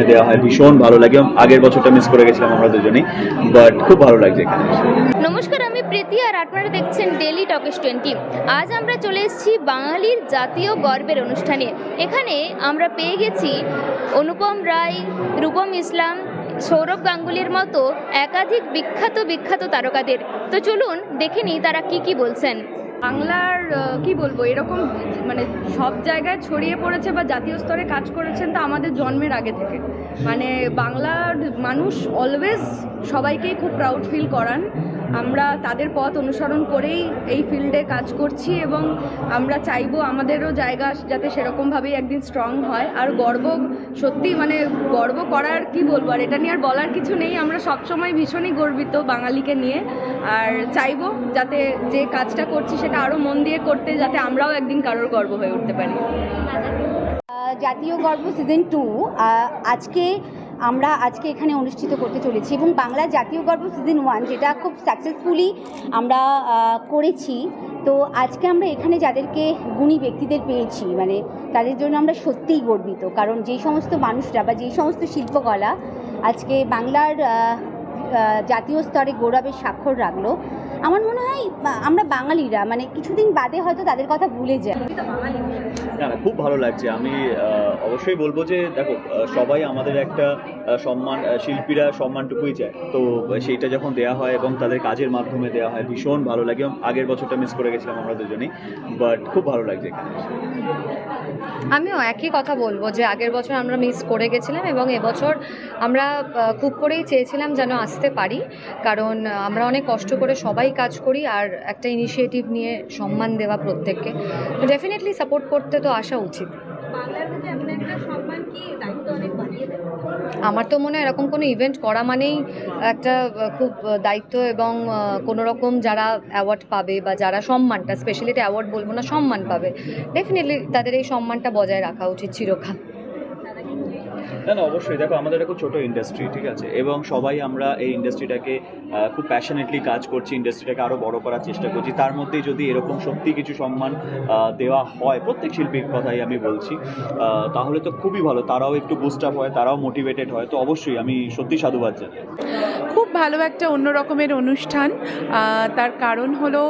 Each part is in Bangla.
মাধ্যমে দেওয়া হয়। ভীষণ ভালো লাগে। আগের বছরটা মিস করে গেছিলাম আমরা দুজনেই বাট খুব ভালো লাগছে এখানে নমস্কার, আমি প্রীতি আর আপনারা দেখছেন ডেলি টকিস টোয়েন্টি আজ আমরা চলে এসেছি বাঙালির জাতীয় গর্বের অনুষ্ঠানে। এখানে আমরা পেয়ে গেছি অনুপম রায়, রূপম ইসলাম, সৌরভ গাঙ্গুলির মতো একাধিক বিখ্যাত বিখ্যাত তারকাদের। তো চলুন দেখে নিই তারা কি কি বলছেন। বাংলার কি বলব, এরকম মানে সব জায়গায় ছড়িয়ে পড়েছে বা জাতীয় স্তরে কাজ করেছেন তা আমাদের জন্মের আগে থেকে। মানে বাংলার মানুষ অলওয়েজ সবাইকেই খুব প্রাউড ফিল করান। আমরা তাদের পথ অনুসরণ করেই এই ফিল্ডে কাজ করছি এবং আমরা চাইব আমাদেরও জায়গা যাতে সেরকমভাবেই একদিন স্ট্রং হয়। আর গর্ব সত্যি মানে গর্ব করার কি বলব? আর এটা নিয়ে আর বলার কিছু নেই। আমরা সবসময় ভীষণই গর্বিত বাঙালিকে নিয়ে। আর চাইব যাতে যে কাজটা করছি সেটা আরও মন দিয়ে করতে যাতে আমরাও একদিন কারোর গর্ব হয়ে উঠতে পারি। জাতীয় গর্ব সিজন টু আজকে আমরা আজকে এখানে অনুষ্ঠিত করতে চলেছি এবং বাংলা জাতীয় গর্ব সিজন ওয়ান যেটা খুব সাকসেসফুলি আমরা করেছি। তো আজকে আমরা এখানে যাদেরকে গুণী ব্যক্তিদের পেয়েছি মানে তাদের জন্য আমরা সত্যিই গর্বিত। কারণ যেই সমস্ত মানুষরা বা যেই সমস্ত শিল্পকলা আজকে বাংলার জাতীয় স্তরে গৌরবের স্বাক্ষর রাখল আমার মনে হয় বা- আমরা বাঙালিরা মানে কিছুদিন বাদে হয়তো তাদের কথা ভুলে যাই। না না খুব ভালো লাগছে। আমি অবশ্যই বলব যে দেখো সবাই আমাদের একটা সম্মান শিল্পীরা সম্মানটুকুই চায়। তো সেইটা যখন দেওয়া হয় এবং তাদের কাজের মাধ্যমে দেওয়া হয় ভীষণ ভালো লাগে। এবং আগের বছরটা মিস করে গেছিলাম আমরা দুজনেই বাট খুব ভালো লাগছে এখানে আমিও একই কথা বলব যে আগের বছর আমরা মিস করে গেছিলাম এবং এবছর আমরা খুব করেই চেয়েছিলাম যেন আসতে পারি। কারণ আমরা অনেক কষ্ট করে সবাই কাজ করি আর একটা ইনিশিয়েটিভ নিয়ে সম্মান দেওয়া প্রত্যেককে। ডেফিনেটলি সাপোর্ট করতে তো আসা উচিত। আমার তো মনে হয় এরকম কোনো ইভেন্ট করা মানেই একটা খুব দায়িত্ব এবং কোনো রকম যারা অ্যাওয়ার্ড পাবে বা যারা সম্মানটা স্পেশালি এটা অ্যাওয়ার্ড বলব না সম্মান পাবে। ডেফিনেটলি তাদের এই সম্মানটা বজায় রাখা উচিত চিরকাল। না না, অবশ্যই। দেখো, আমাদের একটা খুব ছোটো ইন্ডাস্ট্রি ঠিক আছে? এবং সবাই আমরা এই ইন্ডাস্ট্রিটাকে খুব প্যাশনেটলি কাজ করছি ইন্ডাস্ট্রিটাকে আরও বড় করার চেষ্টা করছি। তার মধ্যেই যদি এরকম সত্যি কিছু সম্মান দেওয়া হয়, প্রত্যেক শিল্পীর কথাই আমি বলছি তাহলে তো খুবই ভালো। তারাও একটু বুস্ট আপ হয়, তারাও মোটিভেটেড হয়। তো অবশ্যই আমি সত্যি সাধুবাদ জানাই। খুব ভালো একটা অন্য রকমের অনুষ্ঠান তার কারণ হলো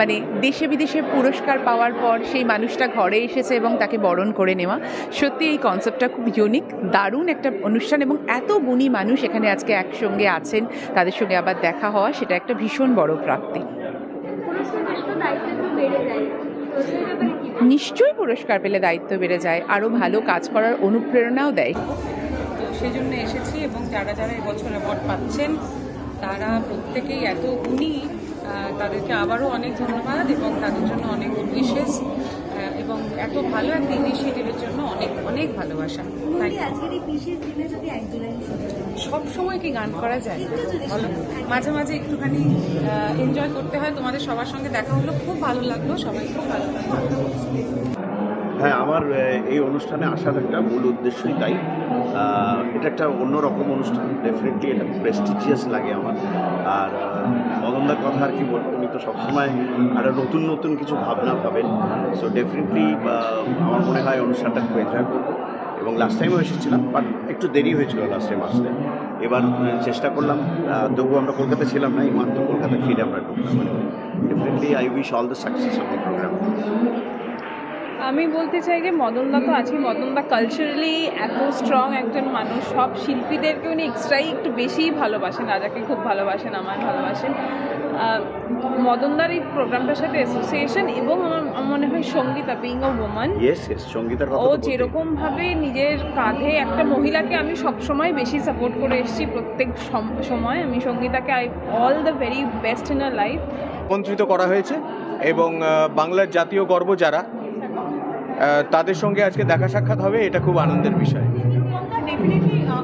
মানে দেশে বিদেশে পুরস্কার পাওয়ার পর সেই মানুষটা ঘরে এসেছে এবং তাকে বরণ করে নেওয়া। সত্যি এই কনসেপ্টটা খুব ইউনিক দারুণ একটা অনুষ্ঠান এবং এত গুণী মানুষ এখানে আজকে একসঙ্গে আছেন। তাদের সঙ্গে আবার দেখা হওয়া সেটা একটা ভীষণ বড় প্রাপ্তি। নিশ্চয়ই পুরস্কার পেলে দায়িত্ব বেড়ে যায়। আরও ভালো কাজ করার অনুপ্রেরণাও দেয়। তো সেজন্য এসেছি এবং যারা যারা এবছর অ্যাওয়ার্ড পাচ্ছেন তারা প্রত্যেকেই এত গুণী তাদেরকে আবারও অনেক ধন্যবাদ এবং তাদের জন্য অনেক উইশেস এবং এত ভালো একটা ইনিশিয়েটিভের জন্য অনেক অনেক ভালোবাসা। তাই সব সময় কি গান করা যায়? বলো। মাঝে মাঝে একটুখানি এনজয় করতে হয়। তোমাদের সবার সঙ্গে দেখা হলো। খুব ভালো লাগল। সবাই খুব ভালো লাগল হ্যাঁ আমার এই অনুষ্ঠানে আসার একটা মূল উদ্দেশ্যই তাই। এটা একটা অন্যরকম অনুষ্ঠান ডেফিনেটলি এটা প্রেস্টিজিয়াস লাগে আমার। আর মদনদার কথা আর কি বলব, উনি তো সবসময় একটা নতুন নতুন কিছু ভাবনা ভাবেন। সো ডেফিনেটলি আমার মনে হয় অনুষ্ঠানটা খুব এনজয় করব। এবং লাস্ট টাইমও এসেছিলাম বাট একটু দেরি হয়েছিল লাস্ট টাইম আসতে। এবার চেষ্টা করলাম তবুও আমরা কলকাতা ছিলাম না, এই মাত্র কলকাতা ফিরে আমরা ঢুকলাম। Definitely I wish all the success of the programme আমি বলতে চাই যে মদনদা তো আছে মদনদা কালচারালি এত স্ট্রং একজন মানুষ। সব শিল্পীদেরকে উনি এক্সট্রাই একটু বেশিই ভালোবাসেন। রাজাকে খুব ভালোবাসেন আমার ভালোবাসেন। মদনদার এই প্রোগ্রামটার সাথে অ্যাসোসিয়েশন এবং আমার মনে হয় সঙ্গীতা বিং ও ওমান সঙ্গীতার ও তো বলতেই। যেরকম ভাবে নিজের কাঁধে একটা মহিলাকে আমি সবসময় বেশি সাপোর্ট করে এসেছি প্রত্যেক সম- সময়। আমি সঙ্গীতাকে I all the very best in her life আমন্ত্রিত করা হয়েছে এবং বাংলার জাতীয় গর্ব যারা তাদের সঙ্গে আজকে দেখা সাক্ষাৎ হবে এটা খুব আনন্দের বিষয়।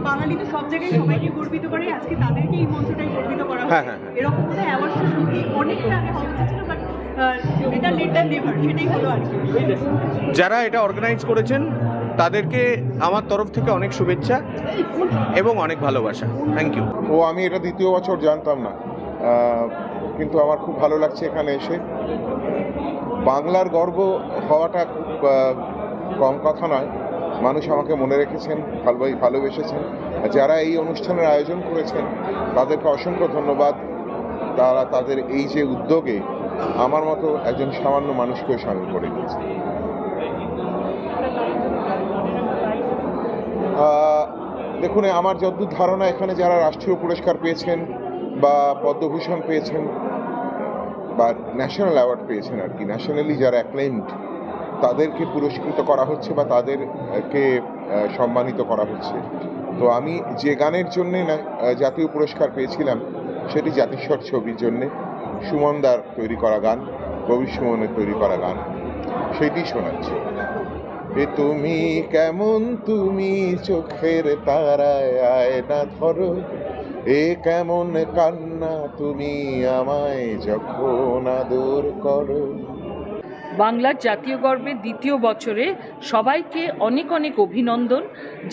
বাঙালি তো সব জায়গায় সবাইকে গর্বিত করে আজকে তাদেরকে এই মঞ্চটাই গর্বিত করা হ্যাঁ, হ্যাঁ, হ্যাঁ। এরকম কোনো অ্যাওয়ার্ড অনেকটা আগে হওয়া উচিত ছিল বাট এটা লেট নেভার সেটাই হলো আর কি। যারা এটা অর্গানাইজ করেছেন তাদেরকে আমার তরফ থেকে অনেক শুভেচ্ছা এবং অনেক ভালোবাসা। থ্যাংক ইউ ও আমি এটা দ্বিতীয় বছর জানতাম না। কিন্তু আমার খুব ভালো লাগছে এখানে এসে। বাংলার গর্ব হওয়াটা খুব কম কথা নয়। মানুষ আমাকে মনে রেখেছেন ভালো ভালোবেসেছেন। যারা এই অনুষ্ঠানের আয়োজন করেছেন তাদেরকে অসংখ্য ধন্যবাদ। তারা তাদের এই যে উদ্যোগে আমার মতো একজন সামান্য মানুষকেও সামিল করে আহ, দেখুন আমার যতদূর ধারণা এখানে যারা রাষ্ট্রীয় পুরস্কার পেয়েছেন বা পদ্মভূষণ পেয়েছেন বা ন্যাশনাল অ্যাওয়ার্ড পেয়েছেন আর কি ন্যাশনালি যারা অ্যাক্লেমড তাদেরকে পুরস্কৃত করা হচ্ছে বা তাদেরকে সম্মানিত করা হচ্ছে। তো আমি যে গানের জন্যে না- জাতীয় পুরস্কার পেয়েছিলাম, সেটি জাতিস্বর ছবির জন্যে সুমনদার তৈরি করা গান, কবি সুমনের তৈরি করা গান। সেটি শোনাচ্ছি। এ তুমি কেমন, তুমি চোখের তারায় আয়না ধরো। এ কেমন কান্না, তুমি আমায় যখন আদর করো। বাংলার জাতীয় গর্বের দ্বিতীয় বছরে সবাইকে অনেক অনেক অভিনন্দন,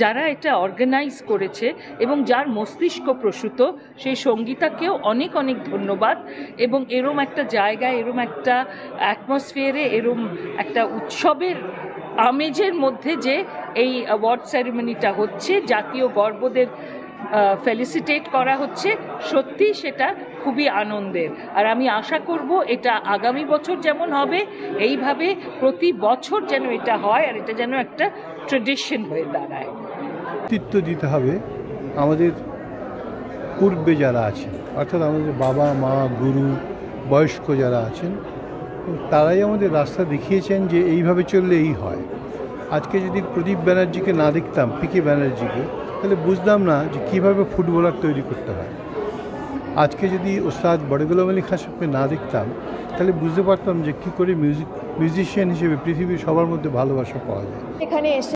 যারা এটা অর্গানাইজ করেছে এবং যার মস্তিষ্ক প্রসূত, সেই সঙ্গীতাকেও অনেক অনেক ধন্যবাদ এবং এরম একটা জায়গায়, এরম একটা অ্যাটমসফিয়ারে এরম একটা উৎসবের আমেজের মধ্যে যে এই অ্যাওয়ার্ড সেরেমনিটা হচ্ছে, জাতীয় গর্বদের ফেলিসিটেট করা হচ্ছে, সত্যি সেটা খুবই আনন্দের। আর আমি আশা করব এটা আগামী বছর যেমন হবে, এইভাবে প্রতি বছর যেন এটা হয় আর এটা যেন একটা ট্রেডিশন হয়ে দাঁড়ায়। কৃতিত্ব দিতে হবে। আমাদের পূর্বে যারা আছেন, অর্থাৎ আমাদের বাবা, মা, গুরু, বয়স্ক যারা আছেন, তারাই আমাদের রাস্তা দেখিয়েছেন যে এইভাবে চললে এই হয়। আজকে যদি প্রদীপ ব্যানার্জিকে না দেখতাম পিকে ব্যানার্জিকে তাহলে বুঝলাম না যে কীভাবে ফুটবলার তৈরি করতে হয়। আজকে যদি ওস্তাদ বড়গুলাম আলী খান না দেখতাম, তাহলে বুঝতে পারতাম যে কী করে মিউজিক, মিউজিশিয়ান হিসেবে পৃথিবীর সবার মধ্যে ভালোবাসা পাওয়া যায়। এখানে